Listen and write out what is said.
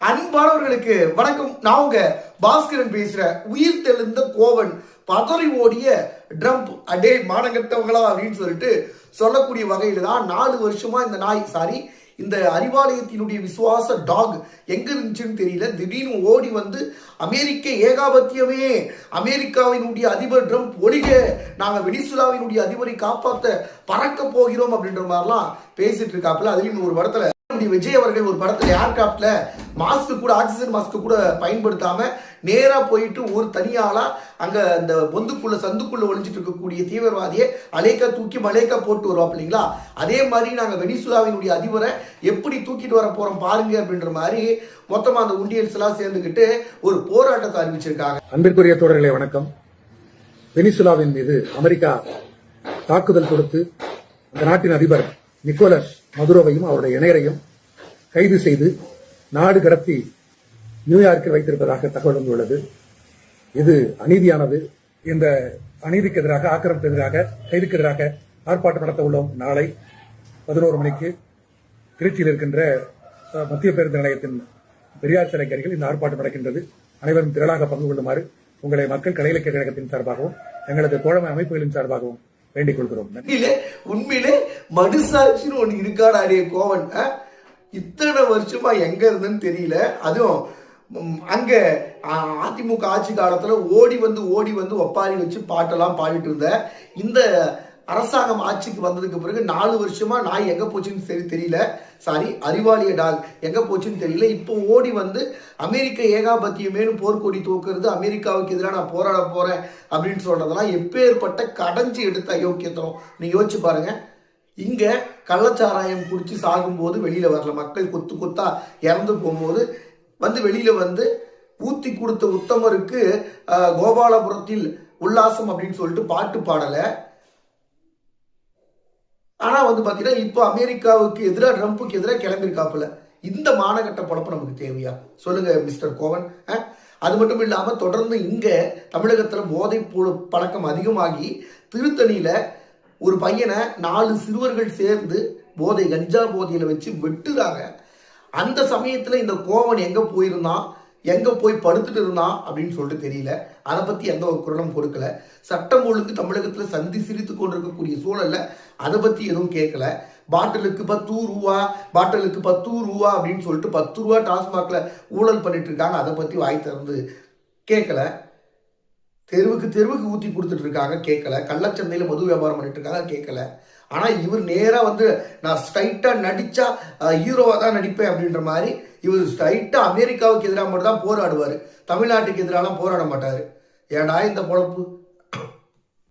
அன்பானவர்களுக்கு வணக்கம். நான் உங்க பாஸ்கரன் பேசுறேன் உயிர் தெளிந்த கோவன் பதறி ஓடிய ட்ரம்ப். அடே மானங்கட்டவங்களா அப்படின்னு சொல்லிட்டு சொல்லக்கூடிய வகையில தான் நாலு வருஷமா இந்த நாய் சாரி இந்த அறிவாலயத்தினுடைய விசுவாச டாக் எங்க இருந்துச்சுன்னு தெரியல. திடீர்னு ஓடி வந்து அமெரிக்க ஏகாபத்தியமே அமெரிக்காவினுடைய அதிபர் ட்ரம்ப் ஒழிக நாங்கள் வெனிசுலாவினுடைய அதிபரை காப்பாற்ற பறக்க போகிறோம் அப்படின்ற மாதிரிலாம் பேசிட்டு இருக்காப்புல. அதுலேயும் ஒரு படத்துல தளபதி விஜய் அவர்கள் ஒரு படத்தில் ஏர்கிராஃப்டில் மாஸ்க்கு கூட ஆக்சிஜன் மாஸ்க்கு கூட பயன்படுத்தாம நேரா போயிட்டு ஒரு தனியாளா அங்க அந்த பொந்துக்குள்ள சந்துக்குள்ள ஒழிஞ்சிட்டு இருக்கக்கூடிய தீவிரவாதியை அலேக்கா தூக்கி மலேக்கா போட்டு வருவோம் இல்லைங்களா? அதே மாதிரி நாங்க வெனிசுலாவினுடைய அதிபரை எப்படி தூக்கிட்டு வர போறோம் பாருங்க அப்படின்ற மாதிரி மொத்தமா அந்த உண்டியல்ஸ் எல்லாம் சேர்ந்துக்கிட்டு ஒரு போராட்டத்தை அறிவிச்சிருக்காங்க. அன்பிற்குரிய தோழர்களே வணக்கம். வெனிசுலாவின் மீது அமெரிக்கா தாக்குதல் கொடுத்து அந்த நாட்டின் அதிபர் நிக்கோலஸ் மதுரோவையும் அவருடைய இணையரையும் கைது செய்து நாடு கடத்தி நியூயார்க்கில் வைத்திருப்பதாக தகவல் வந்துள்ளது. இது அநீதியானது இந்த அநீதிக்கு எதிராக ஆக்கிரமிப்பு எதிராக கைதுக்கு எதிராக ஆர்ப்பாட்டம் நடத்த உள்ளோம். நாளை பதினோரு மணிக்கு திருச்சியில் இருக்கின்ற மத்திய பேருந்து நிலையத்தின் பெரியார் சிலை அருகில் இந்த ஆர்ப்பாட்டம் நடக்கின்றது. அனைவரும் திரளாக பங்கு கொள்ளுமாறு உங்களை மக்கள் கலையிலக்கிய இலக்கிய கழகத்தின் சார்பாகவும் எங்களது தோழமை அமைப்புகளின் சார்பாகவும் வேண்டிக் கொள்கிறோம் உண்மையிலே உண்மையிலே மனுசாட்சின்னு ஒண்ணு இருக்காடாடிய கோவன் இத்தனை வருஷமா எங்க இருந்துன்னு தெரியல. அதுவும் அங்க அதிமுக ஆட்சி காலத்துல ஓடி வந்து ஓடி வந்து ஒப்பாரி வச்சு பாட்டெல்லாம் பாடிட்டு இருந்த இந்த அரசாங்கம் ஆட்சிக்கு வந்ததுக்கு பிறகு நாலு வருஷமா நாய் எங்க போச்சுன்னு சரி தெரியல. சாரி அறிவாளிய டாக். எங்க போச்சுன்னு தெரியல. இப்போ ஓடி வந்து அமெரிக்க ஏகாபத்தியமேனு போர்க்கொடி தூக்குறது அமெரிக்காவுக்கு எதிராக நான் போராட போறேன் அப்படின்னு சொல்றதெல்லாம் எப்பேற்பட்ட கடைஞ்சி எடுத்த அயோக்கியத்தனம். நீங்க யோசிச்சு பாருங்க. இங்க கள்ளச்சாராயம் குடிச்சு சாகும்போது வெளியில வரல. மக்கள் கொத்து கொத்தா இறந்து போகும்போது வந்து வெளியில வந்து ஊத்தி கொடுத்த உத்தமருக்கு கோபாலபுரத்தில் உல்லாசம் அப்படின்னு சொல்லிட்டு பாட்டு பாடலை. ஆனால் வந்து பார்த்தீங்கன்னா இப்போ அமெரிக்காவுக்கு எதிராக ட்ரம்ப்புக்கு எதிராக கிளம்பியிருக்காப்புல. இந்த மானகட்ட பொழப்பு நமக்கு தேவையா? சொல்லுங்க மிஸ்டர் கோவன் அது மட்டும் இல்லாமல் தொடர்ந்து இங்கே தமிழகத்தில் போதை பழக்கம் அதிகமாகி திருத்தணியில் ஒரு பையனை நாலு சிறுவர்கள் சேர்ந்து போதை கஞ்சா போதையில் வச்சு வெட்டுறாங்க. அந்த சமயத்தில் இந்த கோவன் எங்கே போயிருந்தான்? எங்கே போய் படுத்துட்டு இருந்தான் அப்படின்னு சொல்லிட்டு தெரியல. அதை பற்றி எந்த ஒரு குரலும் கொடுக்கல சட்டம் ஒழுங்கு தமிழகத்தில் சந்தி சிரித்து கொண்டிருக்கக்கூடிய சூழலில் அதை பற்றி எதுவும் கேட்கல. பாட்டிலுக்கு பத்து ரூபா பாட்டிலுக்கு பத்து ரூபா அப்படின்னு சொல்லிட்டு பத்து ரூபா டாஸ்மாகில் ஊழல் பண்ணிட்டு இருக்காங்க. அதை பற்றி வாய் திறந்து கேட்கல. தெருவுக்கு தெருவுக்கு ஊற்றி கொடுத்துட்டு இருக்காங்க கேட்கல. கள்ளச்சந்தையில் மது வியாபாரம் பண்ணிட்டு இருக்காங்க கேட்கல. ஆனால் இவர் நேராக வந்து நான் ஸ்ட்ரைட்டாக நடித்தா ஹீரோவாக தான் நடிப்பேன் அப்படின்ற மாதிரி இவர் ஸ்ட்ரைட்டாக அமெரிக்காவுக்கு எதிராக மட்டும் தான் தமிழ்நாட்டுக்கு எதிராலாம் போராட மாட்டார். ஏடா இந்த பொழப்பு?